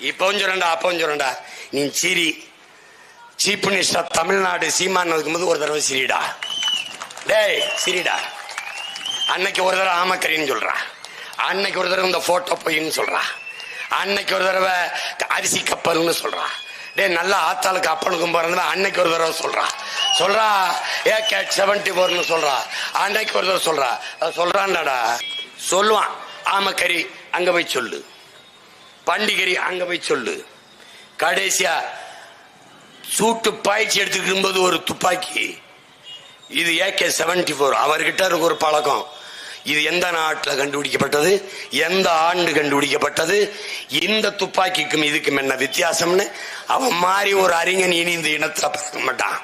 இப்பவும் சொல்றேன்டா அப்பவும் சொல்றேன்டா. நீ சிரி. சீப் மினிஸ்டர் தமிழ்நாடு சீமான் இருக்கும்போது ஒரு தடவை சிரிடா. டேய் சிரிடா. அன்னைக்கு ஒரு தடவை ஆமக்கரின்னு சொல்றா. அன்னைக்கு ஒரு தடவை இந்த போட்டோ பொய்ன்னு சொல்றா. அன்னைக்கு ஒரு தடவை அரிசி கப்பல்னு சொல்றா. டேய் நல்ல ஆத்தாளுக்கு அப்பனுக்கும் பிறந்தவன் அன்னைக்கு ஒரு தடவை சொல்றா. சொல்றா ஏ கேட் செவன்டி ஃபோர்னு சொல்றா. அன்னைக்கு ஒரு தடவை சொல்றா. சொல்றான்டாடா சொல்லுவான். ஆமக்கரி அங்க போய் சொல்லு. பண்டிகரி அங்க போய் சொல்லு. கடைசியா சூட்டு பாய்ச்சி எடுத்துக்கும் போது ஒரு துப்பாக்கி. இது ஏகே செவன்டி ஃபோர் அவர்கிட்ட இருக்க ஒரு பழக்கம். இது எந்த நாட்டில் கண்டுபிடிக்கப்பட்டது? எந்த ஆண்டு கண்டுபிடிக்கப்பட்டது? இந்த துப்பாக்கிக்கும் இதுக்கும் என்ன வித்தியாசம்னு? அவன் மாதிரி ஒரு அறிஞன் இனி இந்த இனத்தில் பிறக்க மாட்டான்.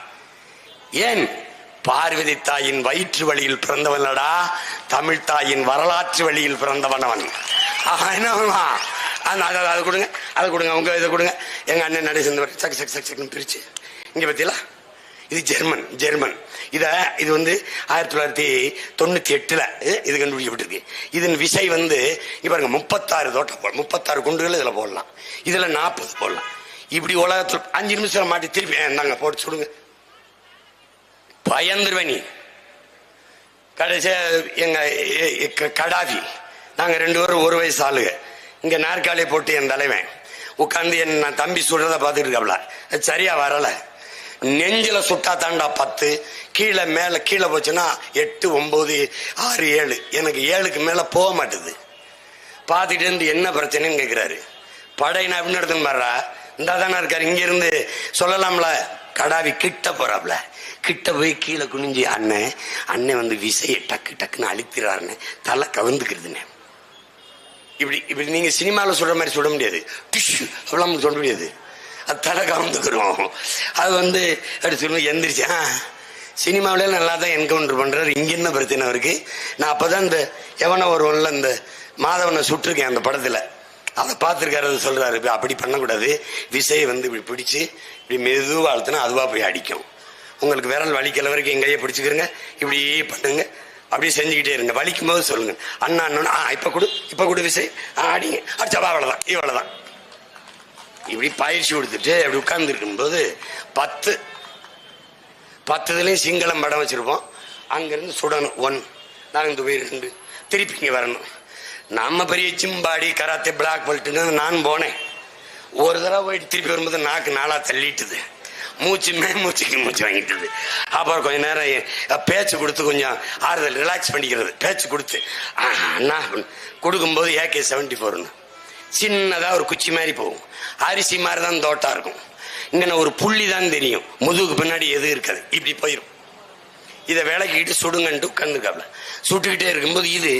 ஏன்? பார்வதி தாயின் வயிற்று வழியில் பிறந்தவனடா தமிழ் தாயின் வரலாற்று வழியில் பிறந்தவன் அவன். என்ன அந்த அதை அதை கொடுங்க அதை கொடுங்க அவங்க இதை கொடுங்க. எங்கள் அண்ணன் நடை சேர்ந்தவர் சக் சக் சக் சக்னு பிரிச்சு. இங்கே பார்த்தீங்களா இது ஜெர்மன் ஜெர்மன். இதை இது வந்து ஆயிரத்தி தொள்ளாயிரத்தி தொண்ணூற்றி எட்டில் இது கண்டுபிடிக்கப்பட்டிருக்கு. இதன் விசை வந்து இங்க பாருங்க முப்பத்தாறு தோட்டம் போடலாம். முப்பத்தாறு குண்டுகள் இதில் போடலாம். இதில் நாற்பது போடலாம். இப்படி உலகத்தில் அஞ்சு நிமிஷம் மாட்டி திருப்பி நாங்கள் போட்டு சுடுங்க. பயந்துருவேன் நீ. கடைசியாக எங்கள் க- கடாவி. நாங்கள் ரெண்டு பேரும் ஒரு வயசு ஆளுங்க. இங்க நாற்காலியை போட்டு என் தலைவன். உட்காந்து என் நான் தம்பி சுடுறத பார்த்துட்டு இருக்காப்ல. அது சரியா வரல. நெஞ்சில சுட்டா தாண்டா பத்து கீழே மேல கீழே போச்சுன்னா எட்டு ஒன்பது ஆறு ஏழு. எனக்கு ஏழுக்கு மேல போக மாட்டுது. பார்த்துட்டு இருந்து என்ன பிரச்சனைன்னு கேட்குறாரு படை நான் எப்படி நடத்துன்னு பாடுறா இந்தா தானே இருக்காரு. இங்க இருந்து சொல்லலாம்ல. கடாவி கிட்ட போறாப்ல. கிட்ட போய் கீழே குனிஞ்சு அண்ணன் அண்ணன் வந்து விசையை டக்கு டக்குன்னு அழுத்திடுறாருன்னு தலை கவுந்துக்கிறதுன்னு. இப்படி இப்படி நீங்க சினிமாவில் சொல்ற மாதிரி சொல்ல முடியாது. டிஷ்யூ அப்படிலாம் சொல்ல முடியாது. அது தலை கவுந்துக்கிறோம் அது வந்து அப்படி சொல்லுவோம் எந்திரிச்சு ஆ சினிமாவிலே நல்லா தான் என்கவுண்டர் பண்ணுறாரு இங்கே என்ன பிரச்சனை இருக்கு நான் அப்போ தான் இந்த எவனை ஒருவனில் இந்த மாதவனை சுட்டிருக்கேன் அந்த படத்தில். அதை பார்த்துருக்காரு அது சொல்றாரு. அப்படி பண்ணக்கூடாது. விசையை வந்து இப்படி பிடிச்சி இப்படி மெதுவாக அழுத்தினா அதுவாக போய் அடிக்கும். உங்களுக்கு விரல் வலிக்கிற வரைக்கும் என் கையை பிடிச்சிக்கிறங்க. இப்படியே பண்ணுங்க. அப்படியே செஞ்சுக்கிட்டே இருங்க. வலிக்கும் போது சொல்லுங்க. அண்ணா அண்ணன் ஆ இப்ப கொடு இப்ப கொடு விசை. ஆ, அடிங்க. அடிச்சவா அவ்வளவுதான். இவ்வளவுதான் இப்படி பயிற்சி கொடுத்துட்டு அப்படி உட்கார்ந்து பத்து பத்து இதுலேயும் சிங்களம் படம் வச்சிருப்போம். அங்கிருந்து சுடணும். ஒன். நாங்கள் இந்த உயிர் ரெண்டு. திருப்பி இங்கே வரணும். நம்ம பெரிய சிம்பாடி கராத்தே பிளாக் பெல்ட்டுன்னு நான் போனேன். ஒரு தடவை போயிட்டு திருப்பி வரும்போது நாக்கு நாளா தள்ளிட்டுது. மூச்சு மே மூச்சுக்கு மூச்சு வாங்கிட்டுது. அப்புறம் கொஞ்ச நேரம் பேச்சு கொடுத்து கொஞ்சம் ஆறுதல் ரிலாக்ஸ் பண்ணிக்கிறது. பேச்சு கொடுத்து அண்ணா கொடுக்கும்போது ஏகே செவன்டி ஃபோர்னு சின்னதாக ஒரு குச்சி மாதிரி போகும். அரிசி மாதிரி தான் தோட்டா இருக்கும். இங்கே ஒரு புள்ளி தான் தெரியும். முதுகுக்கு பின்னாடி எது இருக்காது. இப்படி போயிடும் இதை விளக்கிக்கிட்டு சுடுங்கன்ட்டு உட்காந்துருக்காப்ல சுட்டுக்கிட்டே இருக்கும்போது இது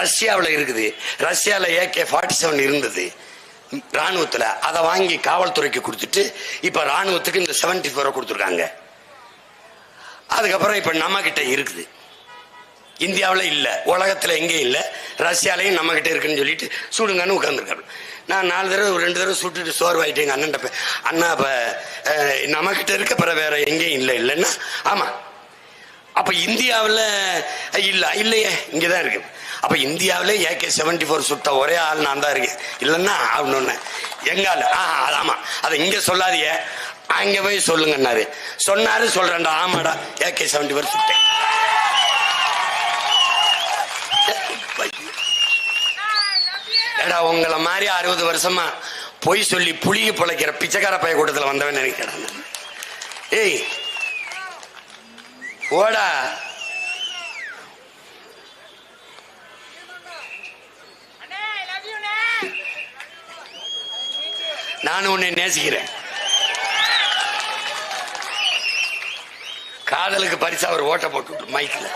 ரஷ்யாவில் இருக்குது. ரஷ்யாவில் ஏகே ஃபார்ட்டி செவன் இருந்தது. ராணுவத்தில் அதை வாங்கி காவல்துறைக்கு கொடுத்துட்டு இப்போ ராணுவத்துக்கு இந்த செவன்டி ஃபோரை கொடுத்துருக்காங்க. அதுக்கப்புறம் இப்போ நம்மக்கிட்ட இருக்குது. இந்தியாவில் இல்லை உலகத்தில் எங்கேயும் இல்லை ரஷ்யாலையும் நம்மக்கிட்ட இருக்குன்னு சொல்லிட்டு சுடுங்கன்னு உட்காந்துருக்காரு நான் நாலு தடவை ஒரு ரெண்டு தடவை சுட்டுட்டு சோர்வாயிட்டு எங்கள் அண்ணன் அண்ணா இப்போ நம்மக்கிட்ட இருக்க பிறகு வேற எங்கேயும் இல்லை இல்லைன்னா? ஆமாம் அப்போ இந்தியாவில் இல்லை இல்லையே இங்கே தான் இருக்குது அப்ப இந்தியாவிலே ஏகே செவன்டி ஃபோர் சுட்ட ஒரே ஆள் நான் தான் இருக்கேன். இல்லைன்னா அப்படின்னு எங்க ஆ ஆமாம் ஆமா. அதை இங்க சொல்லாதிய அங்க போய் சொல்லுங்கன்னாரு. சொன்னாரு சொல்றேன்டா. ஆமாடா ஏகே செவன்டி ஃபோர் சுட்டேன். ஏடா உங்களை மாதிரி அறுபது வருஷமா பொய் சொல்லி புளிகி பிழைக்கிற பிச்சைக்கார பைய கூட்டத்தில் வந்தவன் நினைக்கிறாங்க ஏய் ஓடா அண்ணே ஐ லவ் யூ அண்ணே நானும் உன்னை நேசிக்கிறேன். காதலுக்கு பரிசா ஒரு ஓட்ட போட்டு விட்டு மைக்ல